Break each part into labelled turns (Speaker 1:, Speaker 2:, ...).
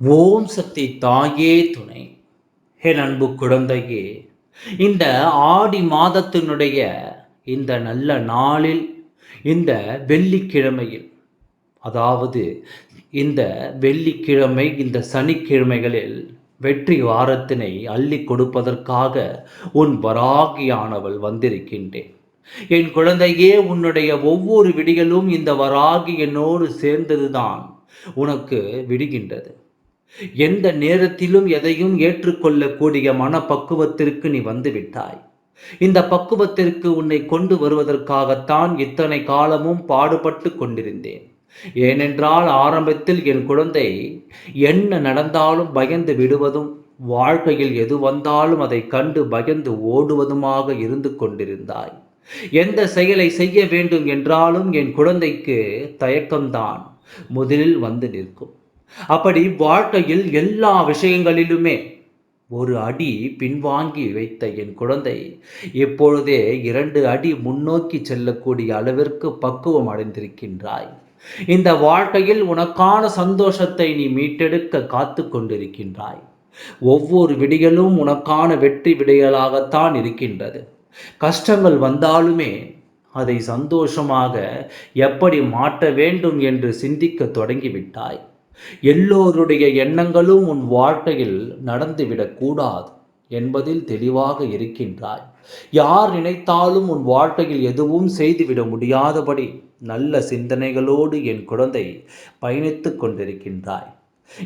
Speaker 1: ஓம் சக்தி தாயே துணை. ஹே அன்பு குழந்தையே இந்த ஆடி மாதத்தினுடைய இந்த நல்ல நாளில் இந்த வெள்ளிக்கிழமையில் அதாவது இந்த வெள்ளிக்கிழமை இந்த சனிக்கிழமைகளில் வெற்றி வாரத்தினை அள்ளி கொடுப்பதற்காக உன் வராகியானவள் வந்திருக்கின்றேன். என் குழந்தையே உன்னுடைய ஒவ்வொரு விடிகளும் இந்த வராகி என்னோடு சேர்ந்ததுதான் உனக்கு விடுகின்றது. எந்த நேரத்திலும் எதையும் ஏற்றுக்கொள்ளக்கூடிய மனப்பக்குவத்திற்கு நீ வந்து விட்டாய் இந்த பக்குவத்திற்கு உன்னை கொண்டு வருவதற்காகத்தான் இத்தனை காலமும் பாடுபட்டு கொண்டிருந்தேன். ஏனென்றால் ஆரம்பத்தில் என் குழந்தை என்ன நடந்தாலும் பயந்து விடுவதும் வாழ்க்கையில் எது வந்தாலும் அதை கண்டு பயந்து ஓடுவதுமாக இருந்து கொண்டிருந்தாய். எந்த செயலை செய்ய வேண்டும் என்றாலும் என் குழந்தைக்கு தயக்கம்தான். முதலில் வந்து நிற்கும். அப்படி வாழ்க்கையில் எல்லா விஷயங்களிலுமே ஒரு அடி பின்வாங்கி வைத்த என் குழந்தை இப்பொழுதே இரண்டு அடி முன்னோக்கி செல்லக்கூடிய அளவிற்கு பக்குவம் அடைந்திருக்கின்றாய். இந்த வாழ்க்கையில் உனக்கான சந்தோஷத்தை நீ மீட்டெடுக்க காத்து கொண்டிருக்கின்றாய். ஒவ்வொரு விடிகளும் உனக்கான வெற்றி விடைகளாகத்தான் இருக்கின்றது. கஷ்டங்கள் வந்தாலுமே அதை சந்தோஷமாக எப்படி மாற்ற வேண்டும் என்று சிந்திக்க தொடங்கிவிட்டாய். எல்லோருடைய எண்ணங்களும் உன் வாழ்க்கையில் நடந்துவிடக்கூடாது என்பதில் தெளிவாக இருக்கின்றாய். யார் நினைத்தாலும் உன் வாழ்க்கையில் எதுவும் செய்துவிட முடியாதபடி நல்ல சிந்தனைகளோடு என் குழந்தை பயணித்து கொண்டிருக்கின்றாய்.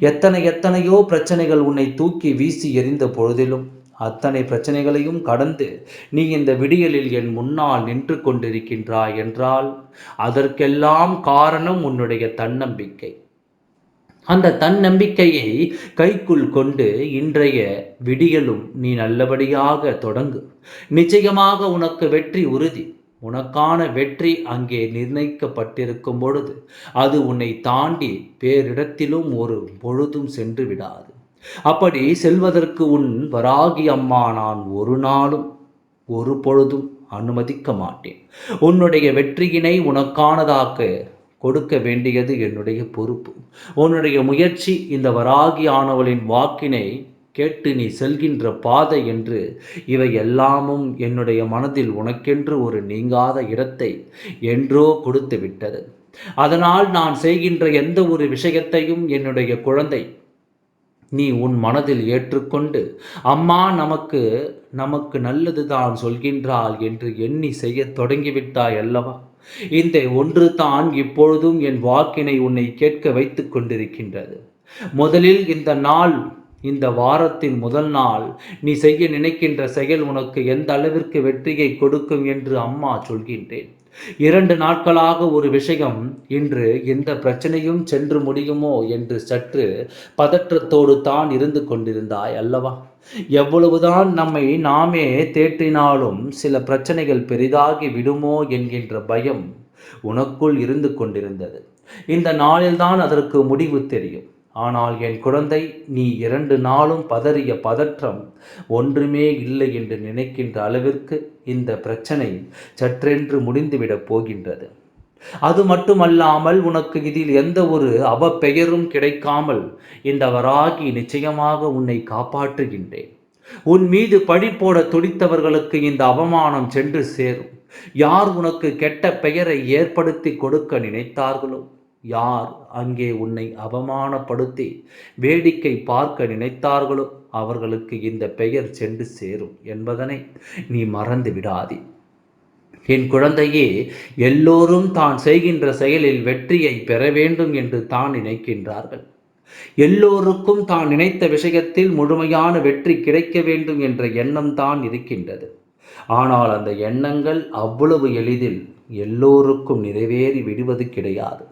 Speaker 1: எத்தனை எத்தனையோ பிரச்சனைகள் உன்னை தூக்கி வீசி எறிந்த பொழுதிலும் அத்தனை பிரச்சனைகளையும் கடந்து நீ இந்த விடியலில் என் முன்னால் நின்று கொண்டிருக்கின்றாய் என்றால் அதற்கெல்லாம் காரணம் உன்னுடைய தன்னம்பிக்கை. அந்த தன்னம்பிக்கையை கைக்குள் கொண்டு இன்றைய விடியலும் நீ நல்லபடியாக தொடங்கு. நிச்சயமாக உனக்கு வெற்றி உறுதி. உனக்கான வெற்றி அங்கே நிர்ணயிக்கப்பட்டிருக்கும் பொழுது அது உன்னை தாண்டி பேரிடத்திலும் ஒரு பொழுதும் சென்று விடாது. அப்படி செல்வதற்கு உன் வராகி அம்மா நான் ஒரு நாளும் ஒரு பொழுதும் அனுமதிக்க மாட்டேன். உன்னுடைய வெற்றியினை உனக்கானதாக்க கொடுக்க வேண்டியது என்னுடைய பொறுப்பு. உன்னுடைய முயற்சி இந்த வராகியானவளின் வாக்கினை கேட்டு நீ செல்கின்ற பாதை என்று இவை எல்லாமும் என்னுடைய மனதில் உனக்கென்று ஒரு நீங்காத இடத்தை என்றோ கொடுத்து விட்டது. அதனால் நான் செய்கின்ற எந்த ஒரு விஷயத்தையும் என்னுடைய குழந்தை நீ உன் மனதில் ஏற்றுக்கொண்டு அம்மா நமக்கு நமக்கு நல்லது தான் சொல்கின்றாள் என்று எண்ணி செய்ய தொடங்கிவிட்டாய் அல்லவா? இந்த ஒன்று தான் இப்பொழுதும் என் வாக்கினை உன்னை கேட்க வைத்து கொண்டிருக்கின்றது. முதலில் இந்த நாள் இந்த வாரத்தின் முதல் நாள் நீ செய்ய நினைக்கின்ற செயல் உனக்கு எந்த அளவிற்கு வெற்றியை கொடுக்கும் என்று அம்மா சொல்கின்றேன். இரண்டு நாட்களாக ஒரு விஷயம். இன்று எந்த பிரச்சனையும் சென்று முடியுமோ என்று சற்று பதற்றத்தோடு தான் இருந்து கொண்டிருந்தாய் அல்லவா? எவ்வளவுதான் நம்மை நாமே தேற்றினாலும் சில பிரச்சனைகள் பெரிதாகி விடுமோ என்கின்ற பயம் உனக்குள் இருந்து கொண்டிருந்தது. இந்த நாளில்தான் அதற்கு முடிவு தெரியும். ஆனால் என் குழந்தை நீ இரண்டு நாளும் பதறிய பதற்றம் ஒன்றுமே இல்லை என்று நினைக்கின்ற அளவிற்கு இந்த பிரச்சனை சற்றென்று முடிந்துவிடப் போகின்றது. அது மட்டுமல்லாமல் உனக்கு இதில் எந்த ஒரு அவப்பெயரும் கிடைக்காமல் இந்த வராகி நிச்சயமாக உன்னை காப்பாற்றுகின்றேன். உன் மீது பழி போட துடித்தவர்களுக்கு இந்த அவமானம் சென்று சேரும். யார் உனக்கு கெட்ட பெயரை ஏற்படுத்தி கொடுக்க நினைத்தார்களோ? யார் அங்கே உன்னை அவமானப்படுத்தி வேடிக்கை பார்க்க நினைத்தார்களோ அவர்களுக்கு இந்த பெயர் சென்று சேரும் என்பதனை நீ மறந்து விடாதே. என் குழந்தையே எல்லோரும் தான் செய்கின்ற செயலில் வெற்றியை பெற வேண்டும் என்று தான் நினைக்கின்றார்கள். எல்லோருக்கும் தான் நினைத்த விஷயத்தில் முழுமையான வெற்றி கிடைக்க வேண்டும் என்ற எண்ணம் தான் இருக்கின்றது. ஆனால் அந்த எண்ணங்கள் அவ்வளவு எளிதில் எல்லோருக்கும் நிறைவேறி விடுவது கிடையாது.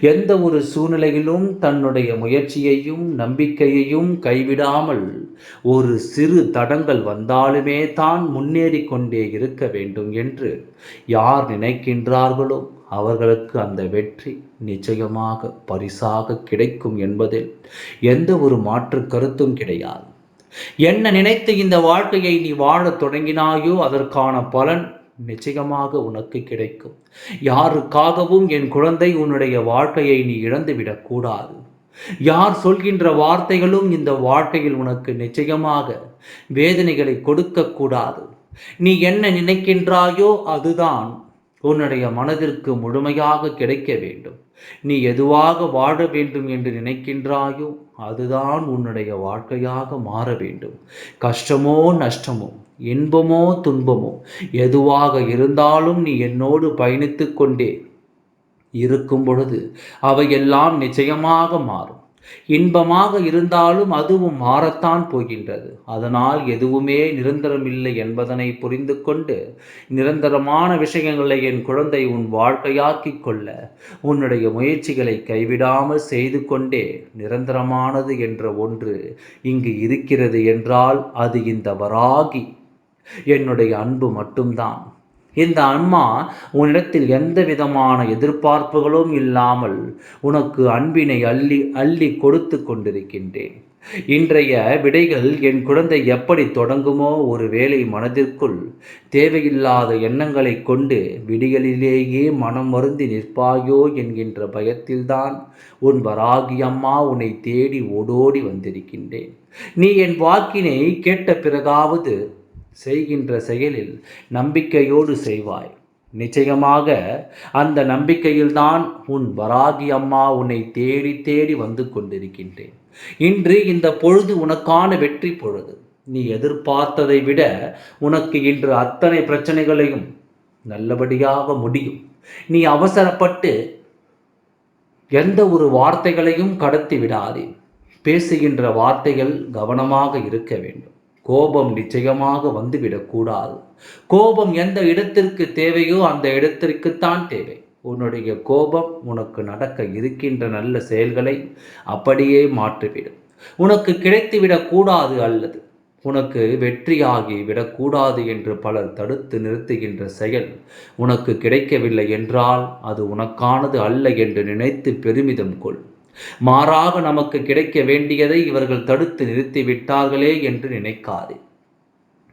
Speaker 1: எந்த ஒரு சூழ்நிலையிலும் தன்னுடைய முயற்சியையும் நம்பிக்கையையும் கைவிடாமல் ஒரு சிறு தடங்கள் வந்தாலுமே தான் முன்னேறி கொண்டே இருக்க வேண்டும் என்று யார் நினைக்கின்றார்களோ அவர்களுக்கு அந்த வெற்றி நிச்சயமாக பரிசாக கிடைக்கும் என்பதில் எந்த ஒரு மாற்று கருத்தும் கிடையாது. என்ன நினைத்து இந்த வாழ்க்கையை நீ வாழத் தொடங்கினாயோ அதற்கான பலன் நிச்சயமாக உனக்கு கிடைக்கும். யாருக்காகவும் என் குழந்தை உன்னுடைய வாழ்க்கையை நீ இழந்துவிடக்கூடாது யார் சொல்கின்ற வார்த்தைகளும் இந்த வாழ்க்கையில் உனக்கு நிச்சயமாக வேதனைகளை கொடுக்கக்கூடாது நீ என்ன நினைக்கின்றாயோ அதுதான் உன்னுடைய மனதிற்கு முழுமையாக கிடைக்க வேண்டும். நீ எதுவாக வாழ வேண்டும் என்று நினைக்கின்றாயோ அதுதான் உன்னுடைய வாழ்க்கையாக மாற வேண்டும். கஷ்டமோ நஷ்டமோ இன்பமோ துன்பமோ? எதுவாக இருந்தாலும் நீ என்னோடு பயணித்து கொண்டே இருக்கும் பொழுது அவையெல்லாம் நிச்சயமாக மாறும். இன்பமாக இருந்தாலும் அதுவும் மாறத்தான் போகின்றது. அதனால் எதுவுமே நிரந்தரமில்லை என்பதனை புரிந்து கொண்டு நிரந்தரமான விஷயங்களை என் குழந்தை உன் வாழ்க்கையாக்கிக் கொள்ள உன்னுடைய முயற்சிகளை கைவிடாமல் செய்து கொண்டே நிரந்தரமானது என்ற ஒன்று இங்கு இருக்கிறது என்றால் அது இந்த வராகி என்னுடைய அன்பு மட்டும்தான். இந்த அம்மா உன்னிடத்தில் எந்த விதமான எதிர்பார்ப்புகளும் இல்லாமல் உனக்கு அன்பினை அள்ளி அள்ளி கொடுத்து கொண்டிருக்கின்றேன். இன்றைய விடைகள் என் குழந்தை எப்படி தொடங்குமோ ஒரு வேளை மனதிற்குள் தேவையில்லாத எண்ணங்களை கொண்டு விடிகளிலேயே மனம் மருந்தி நிற்பாயோ என்கின்ற பயத்தில்தான் உன் வராகி அம்மா உன்னை தேடி ஓடோடி வந்திருக்கின்றேன். நீ என் வாக்கினை கேட்ட பிறகாவது செய்கின்ற செயலில் நம்பிக்கையோடு செய்வாய். நிச்சயமாக அந்த நம்பிக்கையில்தான் உன் வராகி அம்மா உன்னை தேடி தேடி வந்து கொண்டிருக்கின்றேன். இன்று இந்த பொழுது உனக்கான வெற்றி பொழுது. நீ எதிர்பார்த்ததை விட உனக்கு இன்று அத்தனை பிரச்சனைகளையும் நல்லபடியாக முடியும். நீ அவசரப்பட்டு எந்த ஒரு வார்த்தைகளையும் கடத்தி விடாதே. பேசுகின்ற வார்த்தைகள் கவனமாக இருக்க வேண்டும். கோபம் நிச்சயமாக வந்துவிடக்கூடாது கோபம் எந்த இடத்திற்கு தேவையோ அந்த இடத்திற்குத்தான் தேவை. உன்னுடைய கோபம் உனக்கு நடக்க இருக்கின்ற நல்ல செயல்களை அப்படியே மாற்றிவிடும். உனக்கு கிடைத்துவிடக்கூடாது அல்லது உனக்கு வெற்றியாகி விடக்கூடாது என்று பலர் தடுத்து நிறுத்துகின்ற செயல் உனக்கு கிடைக்கவில்லை என்றால் அது உனக்கானது அல்ல என்று நினைத்து பெருமிதம் கொள். மாறாக நமக்கு கிடைக்க வேண்டியதை இவர்கள் தடுத்து நிறுத்திவிட்டார்களே என்று நினைக்காதே.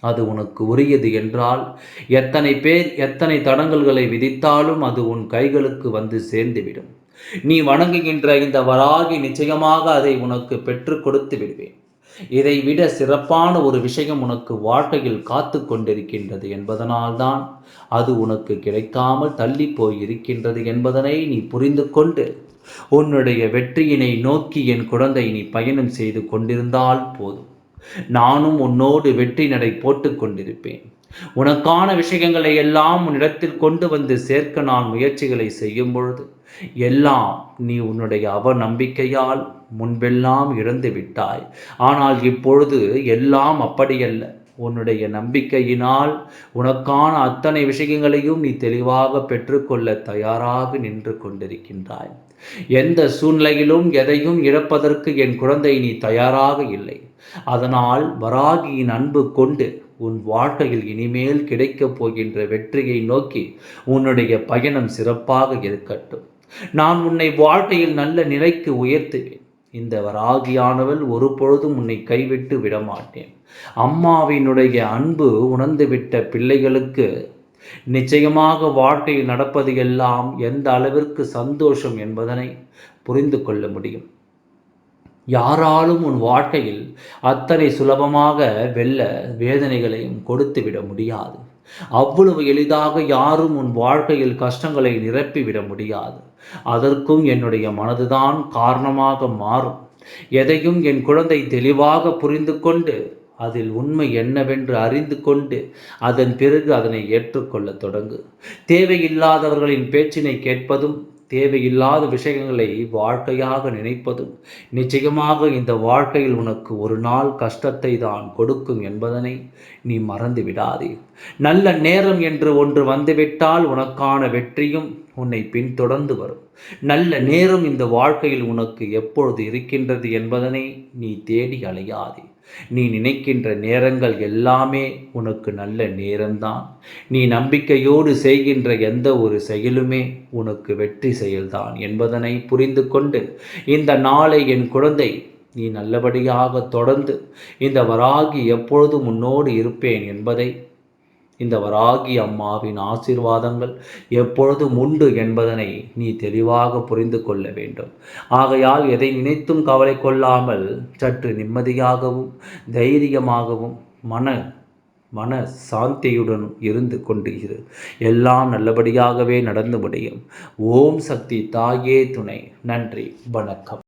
Speaker 1: அது உனக்கு உரியது என்றால் எத்தனை பேர் எத்தனை தடங்கல்களை விதித்தாலும் அது உன் கைகளுக்கு வந்து சேர்ந்துவிடும். நீ வணங்குகின்ற இந்த வராகி நிச்சயமாக அதை உனக்கு பெற்றுக் கொடுத்து விடுவேன். இதை விட சிறப்பான ஒரு விஷயம் உனக்கு வாழ்க்கையில் காத்து கொண்டிருக்கின்றது என்பதனால்தான் அது உனக்கு கிடைக்காமல் தள்ளி போய் இருக்கின்றது என்பதனை நீ புரிந்து கொண்டு உன்னுடைய வெற்றியினை நோக்கி என் குழந்தை நீ பயணம் செய்து கொண்டிருந்தால் போதும். நானும் உன்னோடு வெற்றி நடை போட்டு கொண்டிருப்பேன். உனக்கான விஷயங்களை எல்லாம் உன்னிடத்தில் கொண்டு வந்து சேர்க்க நான் முயற்சிகளை செய்யும் பொழுது எல்லாம் நீ உன்னுடைய அவநம்பிக்கையால் முன்பெல்லாம் இறந்து விட்டாய். ஆனால் இப்பொழுது எல்லாம் அப்படியல்ல. உன்னுடைய நம்பிக்கையினால் உனக்கான அத்தனை விஷயங்களையும் நீ தெளிவாக பெற்றுக்கொள்ள தயாராக நின்று கொண்டிருக்கின்றாய். எந்த சூழ்நிலையிலும் எதையும் இழப்பதற்கு என் குழந்தை நீ தயாராக இல்லை. அதனால் வராகியின் அன்பு கொண்டு உன் வாழ்க்கையில் இனிமேல் கிடைக்கப் போகின்ற வெற்றியை நோக்கி உன்னுடைய பயணம் சிறப்பாக இருக்கட்டும். நான் உன்னை வாழ்க்கையில் நல்ல நிலைக்கு உயர்த்துவேன். இந்த வராகியானவள் ஒரு பொழுதும் உன்னை கைவிட்டு விடமாட்டேன். அம்மாவினுடைய அன்பு உணர்ந்துவிட்ட பிள்ளைகளுக்கு நிச்சயமாக வாழ்க்கையில் நடப்பது எல்லாம் எந்த அளவிற்கு சந்தோஷம் என்பதனை புரிந்து கொள்ள முடியும். யாராலும் உன் வாழ்க்கையில் அத்தனை சுலபமாக வெல்ல வேதனைகளையும் கொடுத்துவிட முடியாது. அவ்வளவு எளிதாக யாரும் உன் வாழ்க்கையில் கஷ்டங்களை நிரப்பிவிட முடியாது. அதற்கும் என்னுடைய மனதுதான் காரணமாக மாறும். எதையும் என் குழந்தை தெளிவாக புரிந்து கொண்டு அதில் உண்மை என்னவென்று அறிந்து கொண்டு அதன் பிறகு அதனை ஏற்றுக்கொள்ள தொடங்கு. தேவையில்லாதவர்களின் பேச்சினை கேட்பதும் தேவையில்லாத விஷயங்களை வாழ்க்கையாக நினைப்பதும் நிச்சயமாக இந்த வாழ்க்கையில் உனக்கு ஒரு நாள் கஷ்டத்தை தான் கொடுக்கும் என்பதனை நீ மறந்து விடாதே. நல்ல நேரம் என்று ஒன்று வந்துவிட்டால் உனக்கான வெற்றியும் உன்னை பின்தொடர்ந்து வரும். நல்ல நேரம் இந்த வாழ்க்கையில் உனக்கு எப்பொழுது இருக்கின்றது என்பதனை நீ தேடி அலையாதே. நீ நினைக்கின்ற நேரங்கள் எல்லாமே உனக்கு நல்ல நேரம்தான். நீ நம்பிக்கையோடு செய்கின்ற எந்த ஒரு செயலுமே உனக்கு வெற்றி செயல்தான் என்பதனை புரிந்து கொண்டு இந்த நாளை என் குழந்தை நீ நல்லபடியாக தொடர்ந்து இந்த வராகி எப்பொழுதும் உன்னோடு இருப்பேன் என்பதை இந்த வராகி அம்மாவின் ஆசீர்வாதங்கள் எப்பொழுதும் உண்டு என்பதனை நீ தெளிவாக புரிந்து கொள்ள வேண்டும். ஆகையால் எதை நினைத்தும் கவலை கொள்ளாமல் சற்று நிம்மதியாகவும் தைரியமாகவும் மன மன சாந்தியுடன் இருந்து கொண்டு இரு. எல்லாம் நல்லபடியாகவே நடந்து முடியும். ஓம் சக்தி தாயே துணை. நன்றி. வணக்கம்.